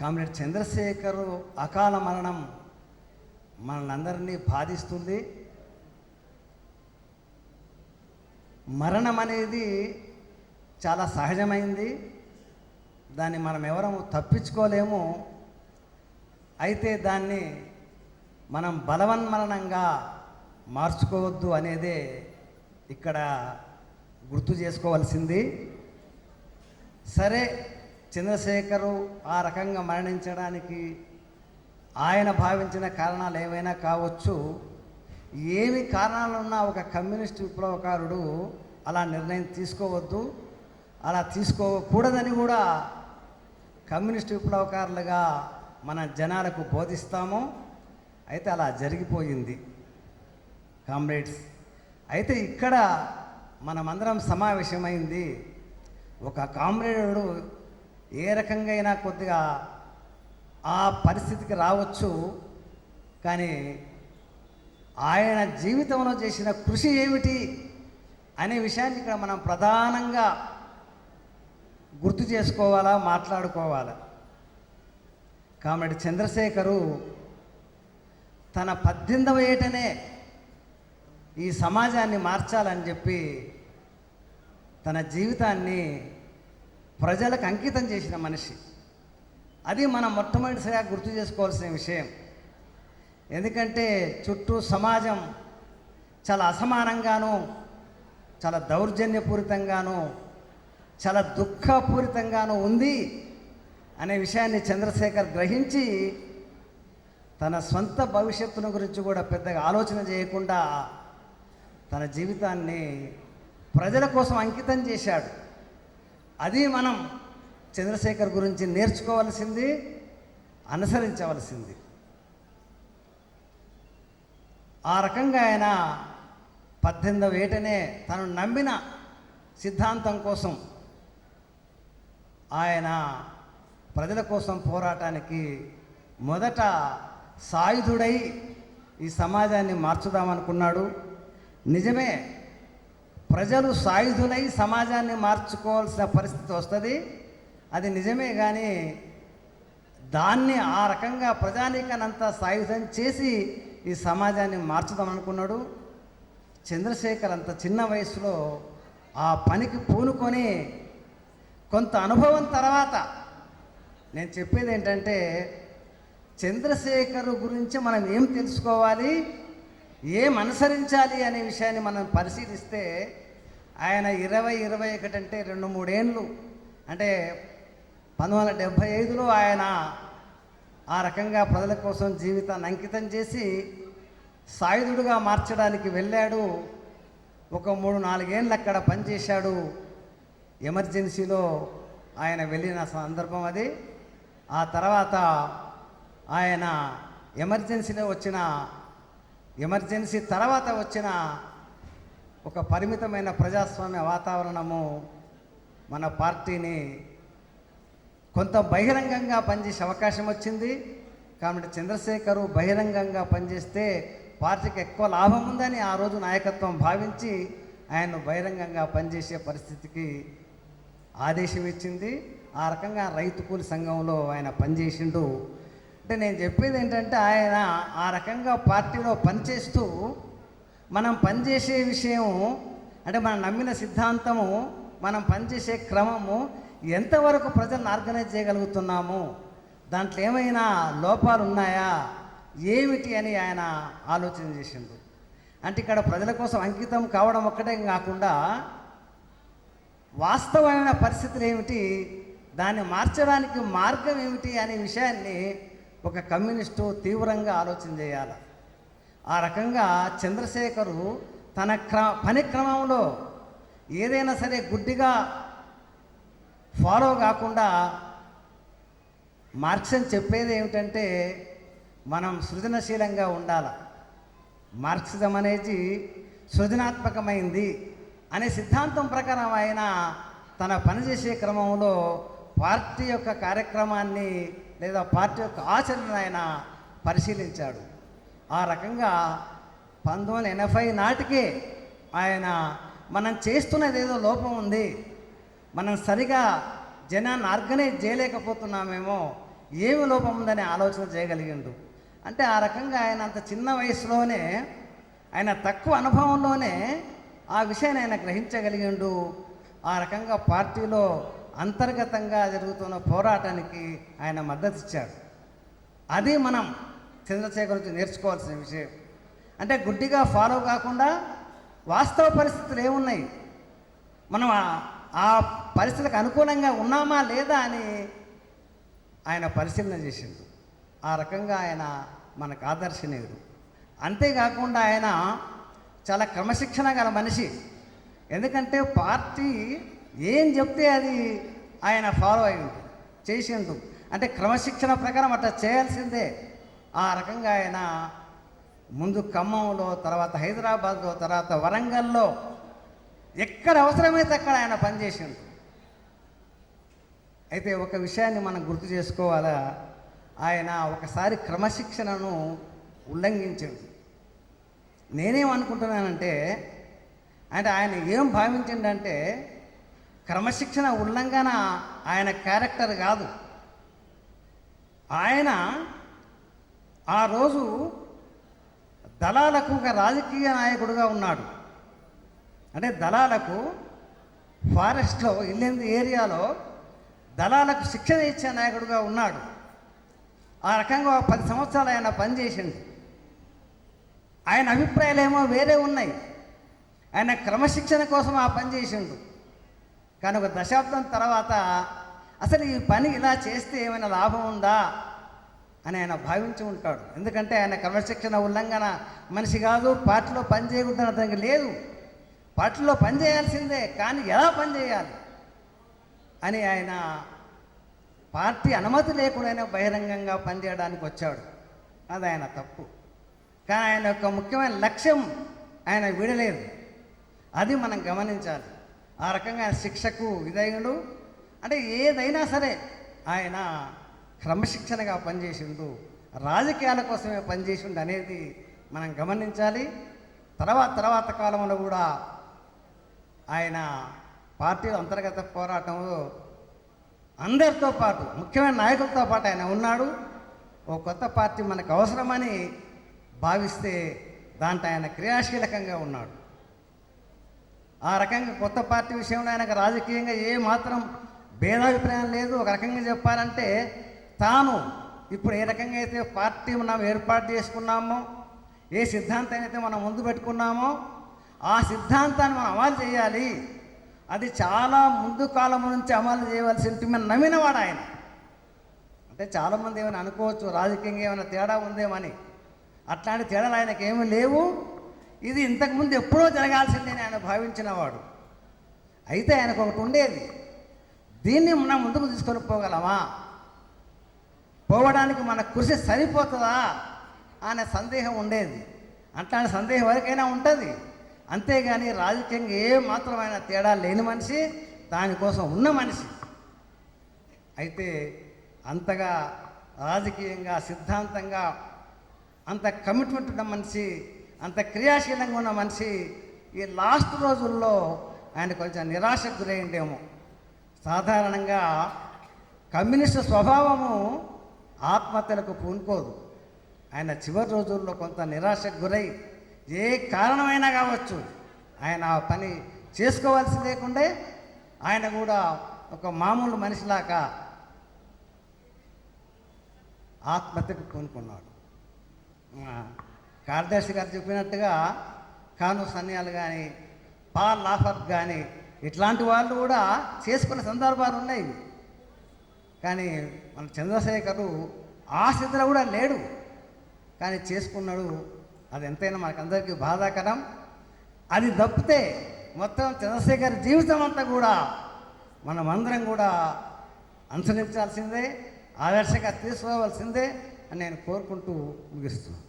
Comrade Chandrasekhar అకాల మరణం మనందరినీ బాధిస్తుంది. మరణం అనేది చాలా సహజమైంది. దాన్ని మనం ఎవరము తప్పించుకోలేము. అయితే దాన్ని మనం బలవన్మరణంగా మార్చుకోవద్దు అనేదే ఇక్కడ గుర్తు చేసుకోవాల్సింది. సరే చంద్రశేఖరు ఆ రకంగా మరణించడానికి ఆయన భావించిన కారణాలు ఏవైనా కావచ్చు. ఏమి కారణాలున్నా ఒక కమ్యూనిస్ట్ విప్లవకారుడు అలా నిర్ణయం తీసుకోవద్దు. అలా తీసుకోకూడదని కూడా కమ్యూనిస్ట్ విప్లవకారులుగా మన జనాలకు బోధిస్తాము. అయితే అలా జరిగిపోయింది కామ్రేడ్స్. అయితే ఇక్కడ మనమందరం సమావేశమైంది. ఒక కామ్రేడు ఏ రకంగా అయినా కొద్దిగా ఆ పరిస్థితికి రావచ్చు. కానీ ఆయన జీవితంలో చేసిన కృషి ఏమిటి అనే విషయాన్ని ఇక్కడ మనం ప్రధానంగా గుర్తు చేసుకోవాలా మాట్లాడుకోవాలా? కామెడి చంద్రశేఖరు తన పద్దెనిమిదవ ఏటనే ఈ సమాజాన్ని మార్చాలని చెప్పి తన జీవితాన్ని ప్రజలకు అంకితం చేసిన మనిషి. అది మనం మొట్టమొదటిసారిగా గుర్తు చేసుకోవాల్సిన విషయం. ఎందుకంటే చుట్టూ సమాజం చాలా అసమానంగాను చాలా దౌర్జన్యపూరితంగాను చాలా దుఃఖపూరితంగాను ఉంది అనే విషయాన్ని చంద్రశేఖర్ గ్రహించి తన సొంత భవిష్యత్తును గురించి కూడా పెద్దగా ఆలోచన చేయకుండా తన జీవితాన్ని ప్రజల కోసం అంకితం చేశాడు. అది మనం చంద్రశేఖర్ గురించి నేర్చుకోవలసింది అనుసరించవలసింది. ఆ రకంగా ఆయన పద్దెనిమిదవ ఏటనే తను నమ్మిన సిద్ధాంతం కోసం ఆయన ప్రజల కోసం పోరాటానికి మొదట సాయుధుడై ఈ సమాజాన్ని మార్చుదామనుకున్నాడు. నిజమే ప్రజలు సాయుధులై సమాజాన్ని మార్చుకోవాల్సిన పరిస్థితి వస్తుంది. అది నిజమే కానీ దాన్ని ఆ రకంగా ప్రజానీకానంతా సాయుధం చేసి ఈ సమాజాన్ని మార్చుదాం అనుకున్నాడు. చంద్రశేఖర్ అంత చిన్న వయసులో ఆ పనికి పూనుకొని కొంత అనుభవం తర్వాత నేను చెప్పేది ఏంటంటే చంద్రశేఖర్ గురించి మనం ఏం తెలుసుకోవాలి? ఏం అనుసరించాలి అనే విషయాన్ని మనం పరిశీలిస్తే ఆయన ఇరవై ఇరవై ఒకటి అంటే రెండు మూడేళ్ళు అంటే పంతొమ్మిది వందల డెబ్భై ఐదులో ఆయన ఆ రకంగా ప్రజల కోసం జీవితాన్ని అంకితం చేసి సాయుధుడుగా మార్చడానికి వెళ్ళాడు. ఒక మూడు నాలుగేళ్ళు అక్కడ పనిచేశాడు. ఎమర్జెన్సీలో ఆయన వెళ్ళిన సందర్భం అది. ఆ తర్వాత ఆయన ఎమర్జెన్సీలో వచ్చిన ఎమర్జెన్సీ తర్వాత వచ్చిన ఒక పరిమితమైన ప్రజాస్వామ్య వాతావరణము మన పార్టీని కొంత బహిరంగంగా పనిచేసే అవకాశం వచ్చింది. కాబట్టి చంద్రశేఖరు బహిరంగంగా పనిచేస్తే పార్టీకి ఎక్కువ లాభం ఉందని ఆ రోజు నాయకత్వం భావించి ఆయన బహిరంగంగా పనిచేసే పరిస్థితికి ఆదేశం ఇచ్చింది. ఆ రకంగా రైతు కూలి సంఘంలో ఆయన పనిచేసిండు. అంటే నేను చెప్పేది ఏంటంటే ఆయన ఆ రకంగా పార్టీలో పనిచేస్తూ మనం పనిచేసే విషయం అంటే మనం నమ్మిన సిద్ధాంతము మనం పనిచేసే క్రమము ఎంతవరకు ప్రజలను ఆర్గనైజ్ చేయగలుగుతున్నాము దాంట్లో ఏమైనా లోపాలు ఉన్నాయా ఏమిటి అని ఆయన ఆలోచన చేసిండు. అంటే ఇక్కడ ప్రజల కోసం అంకితం కావడం ఒక్కటే కాకుండా వాస్తవమైన పరిస్థితులు ఏమిటి దాన్ని మార్చడానికి మార్గం ఏమిటి అనే విషయాన్ని ఒక కమ్యూనిస్టు తీవ్రంగా ఆలోచన చేయాలి. ఆ రకంగా చంద్రశేఖరు తన క్ర పని క్రమంలో ఏదైనా సరే గుడ్డిగా ఫాలో కాకుండా మార్క్సన్ చెప్పేది ఏమిటంటే మనం సృజనశీలంగా ఉండాలి. మార్క్సిజం అనేది సృజనాత్మకమైంది అనే సిద్ధాంతం ప్రకారం ఆయన తన పనిచేసే క్రమంలో పార్టీ యొక్క కార్యక్రమాన్ని లేదా పార్టీ యొక్క ఆచరణ ఆయన పరిశీలించాడు. ఆ రకంగా పంతొమ్మిది వందల ఎనభై నాటికే ఆయన మనం చేస్తున్నది ఏదో లోపం ఉంది. మనం సరిగా జనాన్ని ఆర్గనైజ్ చేయలేకపోతున్నామేమో ఏమి లోపం ఉందని ఆలోచన చేయగలిగిండు. అంటే ఆ రకంగా ఆయన అంత చిన్న వయసులోనే ఆయన తక్కువ అనుభవంలోనే ఆ విషయాన్ని ఆయన గ్రహించగలిగిండు. ఆ రకంగా పార్టీలో అంతర్గతంగా జరుగుతున్న పోరాటానికి ఆయన మద్దతు ఇచ్చారు అది మనం చంద్రశేఖర్ నుంచి నేర్చుకోవాల్సిన విషయం. అంటే గుడ్డిగా ఫాలో కాకుండా వాస్తవ పరిస్థితులు ఏమున్నాయి? మనం ఆ- ఆ పరిస్థితులకు అనుకూలంగా ఉన్నామా లేదా అని ఆయన పరిశీలన చేసిండు. ఆ రకంగా ఆయన మనకు ఆదర్శనీయుడు. అంతేకాకుండా ఆయన చాలా క్రమశిక్షణ గల మనిషి. ఎందుకంటే పార్టీ ఏం చెప్తే అది ఆయన ఫాలో అయ్యిండు చేసిండు అంటే క్రమశిక్షణ ప్రకారం అట్లా చేయాల్సిందే. ఆ రకంగా ఆయన ముందు ఖమ్మంలో తర్వాత హైదరాబాద్లో తర్వాత వరంగల్లో ఎక్కడ అవసరమైతే అక్కడ ఆయన పనిచేసిండు అయితే ఒక విషయాన్ని మనం గుర్తు చేసుకోవాలా? ఆయన ఒకసారి క్రమశిక్షణను ఉల్లంఘించిండు. నేనేమనుకుంటున్నానంటే అంటే ఆయన ఏం భావించిండంటే క్రమశిక్షణ ఉల్లంఘన ఆయన క్యారెక్టర్ కాదు. ఆయన ఆ రోజు దళాలకు ఒక రాజకీయ నాయకుడుగా ఉన్నాడు. అంటే దళాలకు ఫారెస్ట్లో ఇల్లెందు ఏరియాలో దళాలకు శిక్షణ ఇచ్చే నాయకుడుగా ఉన్నాడు. ఆ రకంగా పది సంవత్సరాలు ఆయన పనిచేసిండు. ఆయన అభిప్రాయాలు ఏమో వేరే ఉన్నాయి. ఆయన క్రమశిక్షణ కోసం ఆ పని చేసిండు. కానీ ఒక దశాబ్దం తర్వాత అసలు ఈ పని ఇలా చేస్తే ఏమైనా లాభం ఉందా అని ఆయన భావించి ఉంటాడు. ఎందుకంటే ఆయన క్రమశిక్షణ ఉల్లంఘన మనిషి కాదు పార్టీలో పని చేయకూడదని అతనికి లేదు. పార్టీలో పని చేయాల్సిందే కానీ ఎలా పని చేయాలి అని ఆయన పార్టీ అనుమతి లేకుండా బహిరంగంగా పనిచేయడానికి వచ్చాడు. అది ఆయన తప్పు. కానీ ఆయన యొక్క ముఖ్యమైన లక్ష్యం ఆయన విడలేదు అది మనం గమనించాలి. ఆ రకంగా ఆయన శిక్షకు ఇదైనడు అంటే ఏదైనా సరే ఆయన క్రమశిక్షణగా పనిచేసిండు రాజకీయాల కోసమే పనిచేసిండు అనేది మనం గమనించాలి. తర్వాత తర్వాత కాలంలో కూడా ఆయన పార్టీ అంతర్గత పోరాటంలో అందరితో పాటు ముఖ్యమైన నాయకులతో పాటు ఆయన ఉన్నాడు. ఓ కొత్త పార్టీ మనకు అవసరమని భావిస్తే దాంట్లో ఆయన క్రియాశీలకంగా ఉన్నాడు. ఆ రకంగా కొత్త పార్టీ విషయంలో ఆయనకు రాజకీయంగా ఏ మాత్రం భేదాభిప్రాయం లేదు. ఒక రకంగా చెప్పాలంటే తాను ఇప్పుడు ఏ రకంగా అయితే పార్టీ మనం ఏర్పాటు చేసుకున్నామో ఏ సిద్ధాంతాన్ని అయితే మనం ముందు పెట్టుకున్నామో ఆ సిద్ధాంతాన్ని మనం అమలు చేయాలి. అది చాలా ముందు కాలం నుంచి అమలు చేయవలసి మేము నమ్మినవాడు ఆయన. అంటే చాలామంది ఏమైనా అనుకోవచ్చు రాజకీయంగా ఏమైనా తేడా ఉందేమని. అట్లాంటి తేడాలు ఆయనకి ఏమీ లేవు. ఇది ఇంతకుముందు ఎప్పుడో జరగాల్సిందని ఆయన భావించినవాడు. అయితే ఆయనకు ఒకటి ఉండేది. దీన్ని మనం ముందుకు తీసుకొని పోగలమా? పోవడానికి మన కృషి సరిపోతుందా? అనే సందేహం ఉండేది. అట్లాంటి సందేహం ఎవరికైనా ఉంటుంది. అంతేగాని రాజకీయంగా ఏ మాత్రమైన తేడా లేని మనిషి దానికోసం ఉన్న మనిషి. అయితే అంతగా రాజకీయంగా సిద్ధాంతంగా అంత కమిట్మెంట్ ఉన్న మనిషి అంత క్రియాశీలంగా ఉన్న మనిషి ఈ లాస్ట్ రోజుల్లో ఆయన కొంచెం నిరాశకు గురైండేమో. సాధారణంగా కమ్యూనిస్టు స్వభావము ఆత్మహత్యలకు పూనుకోదు. ఆయన చివరి రోజుల్లో కొంత నిరాశకు గురై ఏ కారణమైనా కావచ్చు ఆయన ఆ పని చేసుకోవాల్సి లేకుండే ఆయన కూడా ఒక మామూలు మనిషిలాగా ఆత్మహత్యకు పూనుకున్నాడు. కార్యదర్శి గారు చెప్పినట్టుగా కాను సన్యాలు కానీ పాల్ లాఫర్ కానీ ఇట్లాంటి వాళ్ళు కూడా చేసుకునే సందర్భాలు ఉన్నాయి. కానీ మన చంద్రశేఖరు ఆ స్థితిలో కూడా లేడు. కానీ చేసుకున్నాడు. అది ఎంతైనా మనకందరికీ బాధాకరం. అది తప్పితే మొత్తం చంద్రశేఖర్ జీవితం అంతా కూడా మనమందరం కూడా అనుసరించాల్సిందే ఆదర్శంగా తీసుకోవాల్సిందే అని నేను కోరుకుంటూ ముగిస్తున్నాను.